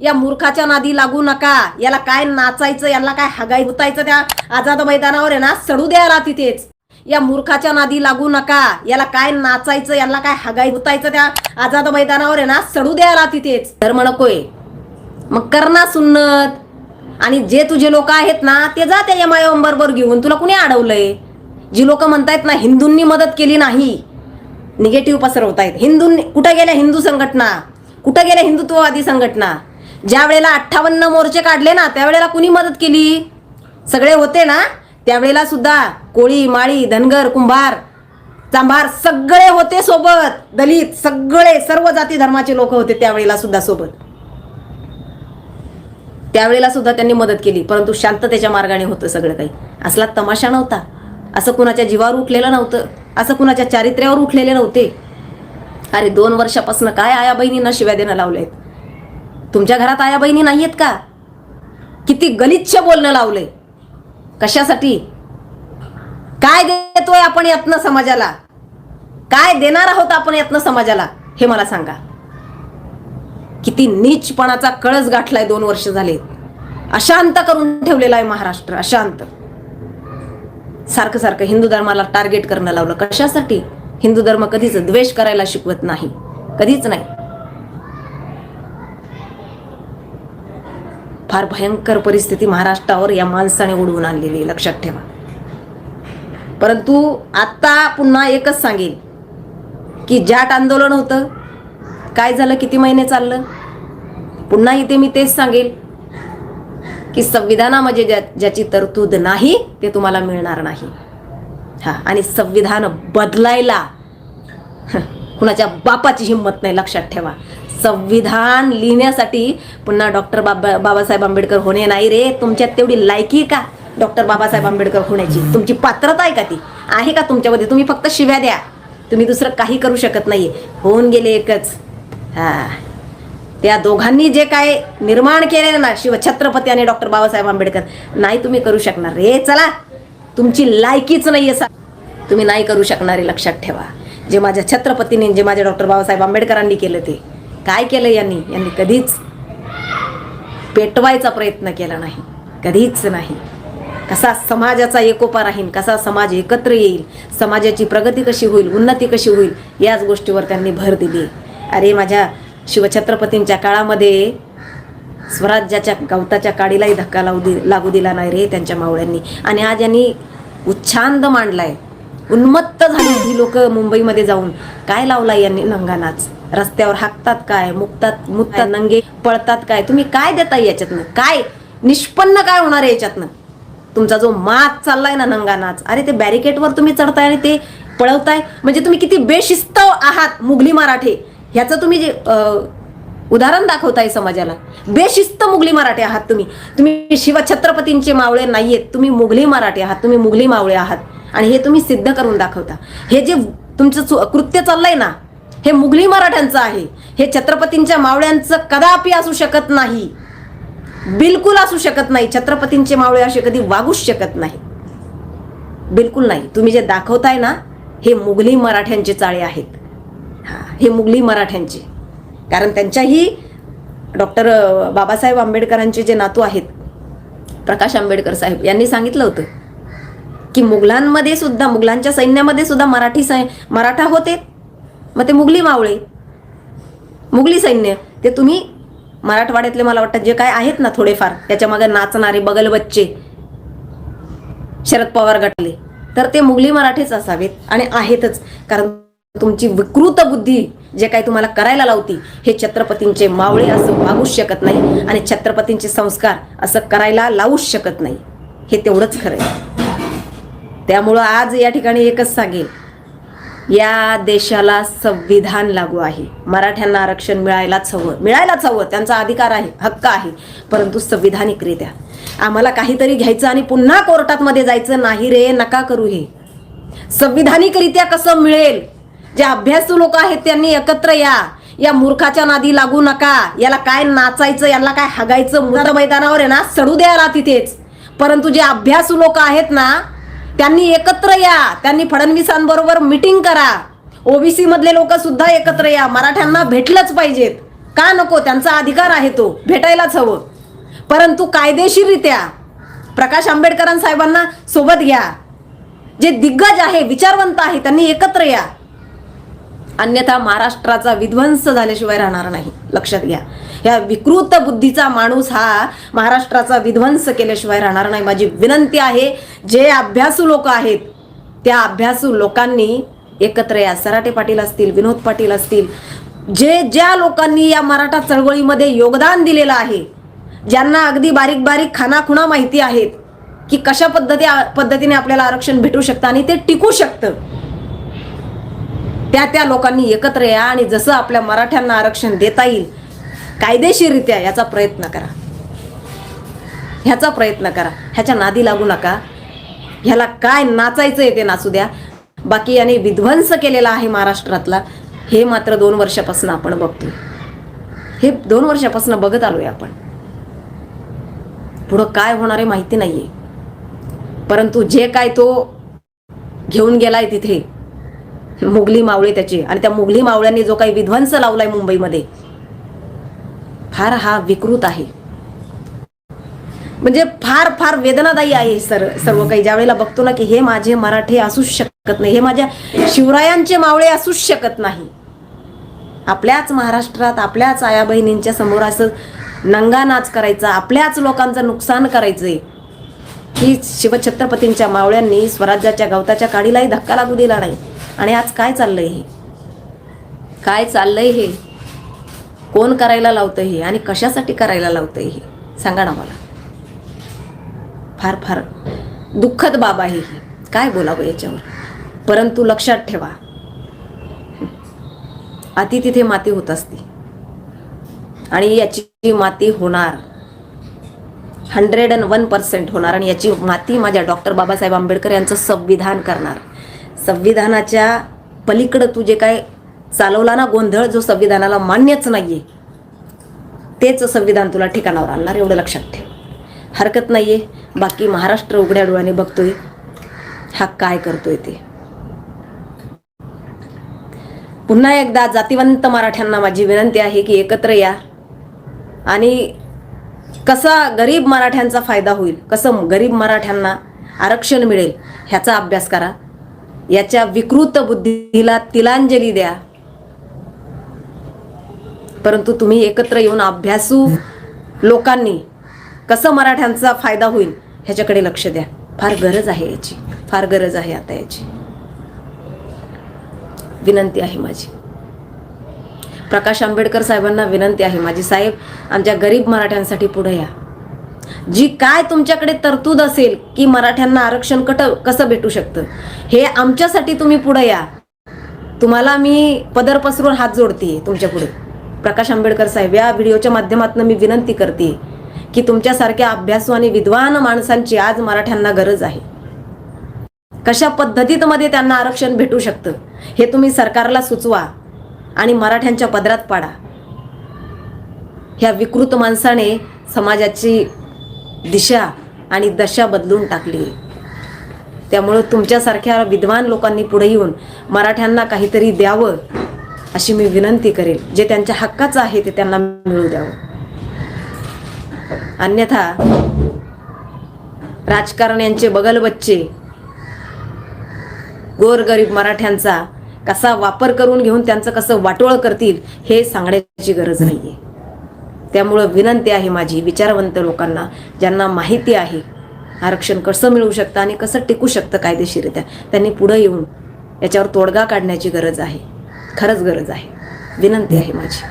या मूर्खाच्या नादी लागू नका. याला काय नाचायचं याला काय हगाई होतायचं त्या आझाद मैदानावर आहे ना? सडू द्यायला तिथेच. या मूर्खाच्या नादी लागू नका. याला काय नाचायचं याला काय हगाई होतायचं त्या आझाद मैदानावर आहे ना? सडू द्यायला तिथेच. धर्म नकोय. मग कर ना सुन्नत. आणि जे तुझे लोक आहेत ना ते जा त्या एम बरोबर घेऊन. तुला कुणी अडवलंय? जी लोक म्हणतायत ना हिंदूंनी मदत केली नाही. निगेटिव्ह पसरवतायत. हिंदूंनी कुठं गेल्या हिंदू संघटना? कुठं गेल्या हिंदुत्ववादी संघटना? ज्या वेळेला अठ्ठावन्न मोर्चे काढले ना त्यावेळेला कुणी मदत केली? सगळे होते ना? त्यावेळेला सुद्धा कोळी माळी धनगर कुंभार चांभार सगळे होते सोबत. दलित सगळे सर्व जाती धर्माचे लोक होते त्यावेळेला सुद्धा सोबत. त्यावेळेला सुद्धा त्यांनी मदत केली परंतु शांततेच्या मार्गाने होतं सगळं काही. असला तमाशा नव्हता. असं कुणाच्या जीवावर उठलेलं नव्हतं. असं कुणाच्या चारित्र्यावर उठलेले नव्हते. अरे दोन वर्षापासून काय आया बहिणींना शिव्या देणं लावलेत तुमच्या घरात आया बहिणी नाहीयेत का? किती गलिच्छ बोलणं लावलंय. कशासाठी? काय देतोय आपण यातनं समाजाला? काय देणार आहोत आपण यातनं समाजाला? हे मला सांगा. किती नीचपणाचा कळस गाठलाय दोन वर्ष झाले अशांत करून ठेवलेला आहे महाराष्ट्र अशांत. सारखं सारखं हिंदू धर्माला टार्गेट करणं लावलं. कशासाठी? हिंदू धर्म कधीच द्वेष करायला शिकवत नाही. कधीच नाही. फार भयंकर परिस्थिती महाराष्ट्रावर या माणसाने उडवून आणलेली लक्षात ठेवा. परंतु आता पुन्हा एकच सांगेल की जाट आंदोलन होतं काय झालं किती महिने चाललं? पुन्हा इथे मी तेच सांगेल की संविधानामध्ये ज्या ज्याची तरतूद नाही ते तुम्हाला मिळणार नाही. हा आणि संविधान बदलायला कुणाच्या बापाची हिंमत नाही लक्षात ठेवा. संविधान लिहिण्यासाठी पुन्हा डॉक्टर बाबा बाबासाहेब आंबेडकर होणे नाही रे. तुमच्यात तेवढी लायकी का? डॉक्टर बाबासाहेब आंबेडकर होण्याची. तुमची पात्रता आहे का ती? आहे का तुमच्यामध्ये? तुम्ही फक्त शिव्या द्या. तुम्ही दुसरं काही करू शकत नाही होऊन गेले एकच. हा. त्या दोघांनी जे काय निर्माण केलेलं ना शिवछत्रपती आणि डॉक्टर बाबासाहेब आंबेडकर नाही तुम्ही करू शकणार रे. चला. तुमची लायकीच नाही असा तुम्ही नाही करू शकणारे लक्षात ठेवा. जे माझ्या छत्रपतींनी जे माझ्या डॉक्टर बाबासाहेब आंबेडकरांनी केलं ते. काय केलं यांनी? यांनी कधीच पेटवायचा प्रयत्न केला नाही. कधीच नाही. कसा समाजाचा एकोपा राहील कसा समाज एकत्र येईल समाजाची प्रगती कशी होईल उन्नती कशी होईल याच गोष्टीवर त्यांनी भर दिली. अरे माझ्या शिवछत्रपतींच्या काळामध्ये स्वराज्याच्या गवताच्या काडीलाही धक्का लावू दि लागू दिला नाही रे त्यांच्या मावळ्यांनी. आणि आज यांनी उच्छांद मांडलाय. उन्मत्त झाली ही लोक मुंबईमध्ये जाऊन. काय लावला यांनी नंगानाच? रस्त्यावर हाकतात काय मुक्तात मुक्तात नंगे पळतात काय? तुम्ही काय देताय याच्यातनं? काय? निष्पन्न काय होणार आहे याच्यातनं? तुमचा जो मात चाललाय ना नंगा नाच अरे ते बॅरिकेडवर तुम्ही चढताय आणि ते पळवताय? म्हणजे तुम्ही किती बेशिस्त आहात मुघली मराठे. ह्याचं तुम्ही जे उदाहरण दाखवताय समाजाला. बेशिस्त मुघली मराठे आहात तुम्ही. तुम्ही शिवछत्रपतींचे मावळे नाहीयेत. तुम्ही मुघली मराठे आहात. तुम्ही मुघली मावळे आहात. आणि हे तुम्ही सिद्ध करून दाखवता. हे जे तुमचं कृत्य चाललंय ना हे मुघली मराठ्यांचं आहे. हे छत्रपतींच्या मावळ्यांचं कदापि असू शकत नाही. बिलकुल असू शकत नाही. छत्रपतींचे मावळे असे कधी वागूच शकत नाही. बिलकुल नाही. तुम्ही जे दाखवताय ना हे मुघली मराठ्यांचे चाळे आहेत. हा हे मुघली मराठ्यांचे. कारण त्यांच्याही डॉक्टर बाबासाहेब आंबेडकरांचे जे नातू आहेत प्रकाश आंबेडकर साहेब यांनी सांगितलं होतं की मुघलांमध्ये सुद्धा मुघलांच्या सैन्यामध्ये सुद्धा मराठी सै मराठा होते. मग ते मुघली मावळे. मुघली सैन्य. ते तुम्ही मराठवाड्यातले मला वाटतं जे काय आहेत ना थोडेफार त्याच्यामागे नाचणारे बगल बच्चे शरद पवार गटले तर ते मुघली मराठीच असावेत आणि आहेतच. कारण तुमची विकृत बुद्धी जे काही तुम्हाला करायला लावती हे छत्रपतींचे मावळे असं वागूच शकत नाही आणि छत्रपतींचे संस्कार असं करायला लावूच शकत नाही. हे तेवढंच खरं आहे त्यामुळं आज या ठिकाणी एकच सांगेल या देशाला संविधान लागू आहे. मराठ्यांना आरक्षण मिळायलाच हवं. मिळायलाच हवं. त्यांचा अधिकार आहे हक्क आहे. परंतु संविधानिकरित्या. आम्हाला काहीतरी घ्यायचं आणि पुन्हा कोर्टात मध्ये जायचं नाही रे नका करू हे. संविधानिकरित्या कसं मिळेल? जे अभ्यासू लोक आहेत त्यांनी एकत्र या. या मूर्खाच्या नादी लागू नका. याला काय नाचायचं याला काय हगायचं मुदा मैदानावर आहे ना सडू द्यायला तिथेच. परंतु जे अभ्यासू लोक आहेत ना त्यांनी एकत्र या. त्यांनी फडणवीसांबरोबर मिटिंग करा. ओबीसी मधले लोक सुद्धा एकत्र या. मराठ्यांना भेटलंच पाहिजेत. का नको? त्यांचा अधिकार आहे तो. भेटायलाच हवं. परंतु कायदेशीररित्या प्रकाश आंबेडकरां साहेबांना सोबत घ्या. जे दिग्गज आहे विचारवंत आहे त्यांनी एकत्र या. अन्यथा महाराष्ट्राचा विध्वंस झाल्याशिवाय राहणार नाही. लक्षात घ्या. या विकृत बुद्धीचा माणूस हा महाराष्ट्राचा विध्वंस केल्याशिवाय राहणार नाही. माझी विनंती आहे जे अभ्यासू लोक आहेत त्या अभ्यासू लोकांनी एकत्र या. सराटे पाटील असतील विनोद पाटील असतील जे ज्या लोकांनी या मराठा चळवळीमध्ये योगदान दिलेलं आहे ज्यांना अगदी बारीक बारीक खानाखुणा माहिती आहेत की कशा पद्धती पद्धतीने आपल्याला आरक्षण भेटू शकतं आणि ते टिकू शकतं त्या त्या लोकांनी एकत्र या आणि जसं आपल्या मराठ्यांना आरक्षण देता येईल कायदेशीररित्या याचा प्रयत्न करा. ह्याचा प्रयत्न करा. ह्याच्या नादी लागू नका. ह्याला काय नाचायचं आहे ते नाचू द्या. बाकी याने विध्वंस केलेला आहे महाराष्ट्रातला. हे मात्र दोन वर्षापासून आपण बघतोय. हे दोन वर्षापासून बघत आलोय आपण. पुढं काय होणार आहे माहिती नाहीये. परंतु जे काय तो घेऊन गेलाय तिथे मुघली मावळे त्याचे. आणि त्या मुघली मावळ्यांनी जो काही विध्वंस लावलाय मुंबईमध्ये फार हा विकृत आहे. म्हणजे फार फार वेदनादायी आहे सर सर्व काही. ज्यावेळेला बघतो ना की हे माझे मराठे असूच शकत नाही हे माझ्या शिवरायांचे मावळे असूच शकत नाही. आपल्याच महाराष्ट्रात आपल्याच आया बहिणींच्या समोर असं नंगा नाच करायचा आपल्याच लोकांचं नुकसान करायचंय. ही शिवछत्रपतींच्या मावळ्यांनी स्वराज्याच्या गवताच्या काडीलाही धक्का लागू दिला नाही. आणि आज काय चाललंय हे? काय चाललंय हे? कोण करायला लावतं हे? आणि कशासाठी करायला लावतंय हे? सांगा ना मला. फार फार दुःखद बाब आहे ही. काय बोलावं याच्यावर? परंतु लक्षात ठेवा. अति तिथे माती होत असते. आणि याची माती होणार. हंड्रेड अँड वन पर्सेंट होणार आणि याची माती माझ्या डॉक्टर बाबासाहेब आंबेडकर यांचं संविधान करणार. संविधानाच्या पलीकडं तू जे काय चालवला ना गोंधळ जो संविधानाला मान्यच नाहीये तेच संविधान तुला ठिकाणावर आणणार एवढं लक्षात ठेव. हरकत नाही आहे बाकी महाराष्ट्र उघड्या डोळ्याने बघतोय हा काय करतोय ते. पुन्हा एकदा जातिवंत मराठ्यांना माझी विनंती आहे की एकत्र या. आणि कसा गरीब मराठ्यांचा फायदा होईल कसं गरीब मराठ्यांना आरक्षण मिळेल ह्याचा अभ्यास करा. याच्या विकृत बुद्धीला तिलांजली द्या. परंतु तुम्ही एकत्र येऊन अभ्यासू लोकांनी कसं मराठ्यांचा फायदा होईल ह्याच्याकडे लक्ष द्या. फार गरज आहे याची. फार गरज आहे आता याची. विनंती आहे माझी. प्रकाश आंबेडकर साहेबांना विनंती आहे. माझी साहेब आमच्या गरीब मराठ्यांसाठी पुढे या. जी काय तुमच्याकडे तरतूद असेल की मराठ्यांना आरक्षण कट कसं भेटू शकतं? हे आमच्यासाठी तुम्ही पुढे या. तुम्हाला मी पदर पसरून हात जोडते तुमच्यापुढे. प्रकाश आंबेडकर साहेब या व्हिडिओच्या माध्यमातून मी विनंती करते की तुमच्यासारख्या अभ्यासू आणि विद्वान माणसांची आज मराठ्यांना गरज आहे. कशा पद्धतीत मध्ये त्यांना आरक्षण भेटू शकतं हे तुम्ही सरकारला सुचवा आणि मराठ्यांच्या पदरात पाडा. ह्या विकृत माणसाने समाजाची दिशा आणि दशा बदलून टाकली. त्यामुळं तुमच्यासारख्या विद्वान लोकांनी पुढे येऊन मराठ्यांना काहीतरी द्यावं अशी मी विनंती करेल जे त्यांच्या हक्काचं आहे ते त्यांना मिळू द्यावं. अन्यथा राजकारण्यांचे बगल बच्चे गोरगरीब मराठ्यांचा कसा वापर करून घेऊन त्यांचं कसं वाटोळ करतील हे सांगण्याची गरज नाहीये. त्यामुळं विनंती आहे माझी विचारवंत लोकांना ज्यांना माहिती आहे आरक्षण कसं मिळू शकतं आणि कसं टिकू शकतं कायदेशीरित्या त्यांनी पुढं येऊन याच्यावर तोडगा काढण्याची गरज आहे. खरंच गरज आहे. विनंती आहे माझी.